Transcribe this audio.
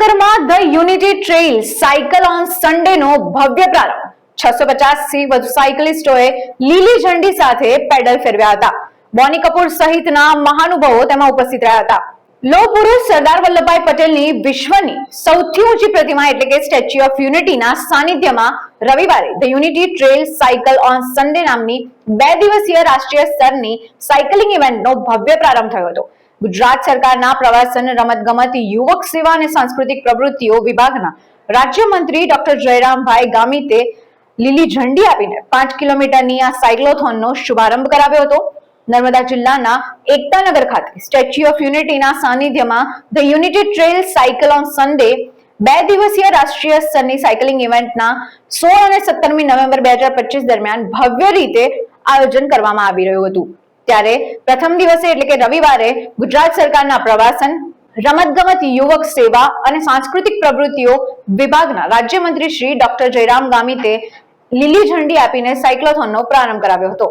સુરેન્દ્રનગરમાં the unity trail cycle on Sunday નો ભવ્ય પ્રારંભ. છસો પચાસથી વધુ સાયકલિસ્ટોએ લીલી ઝંડી સાથે પેડલ ફેરવ્યા હતા. બોની કપૂર સહિતના મહાનુભાવો તેમાં ઉપસ્થિત રહ્યા હતા. લોહ પુરુષ સરદાર વલ્લભભાઈ પટેલની વિશ્વની સૌથી ઊંચી પ્રતિમા એટલે કે સ્ટેચ્યુ ઓફ યુનિટીના સાનિધ્યમાં રવિવારે the unity trail cycle on Sunday નામની બે દિવસીય રાષ્ટ્રીય સ્તરની સાયકલિંગ ઇવેન્ટનો ભવ્ય પ્રારંભ થયો હતો. ગુજરાત સરકારના પ્રવાસન રમતગમત યુવક સેવા અને સાંસ્કૃતિક પ્રવૃત્તિઓ વિભાગના રાજ્યમંત્રી ડોક્ટર જયરામભાઈ ગામિતે લીલી ઝંડી આપીને પાંચ કિલોમીટરની આ સાયક્લોથોનનો શુભારંભ કરાવ્યો હતો. નર્મદા જિલ્લાના એકતાનગર ખાતે સ્ટેચ્યુ ઓફ યુનિટીના સાનિધ્યમાં the unity trail cycle on Sunday બે દિવસીય રાષ્ટ્રીય સ્તરની સાયકલિંગ ઇવેન્ટના સોળ અને સત્તરમી નવેમ્બર બે હજાર પચીસ દરમિયાન ભવ્ય રીતે આયોજન કરવામાં આવી રહ્યું હતું. ત્યારે પ્રથમ દિવસે એટલે કે રવિવારે ગુજરાત સરકારના પ્રવાસન, રમતગમત યુવક સેવા અને સાંસ્કૃતિક પ્રવૃત્તિઓ વિભાગના રાજ્યમંત્રી શ્રી ડોક્ટર જયરામ ગામિતે લીલી ઝંડી આપીને સાયક્લોથોનનો પ્રારંભ કરાવ્યો હતો.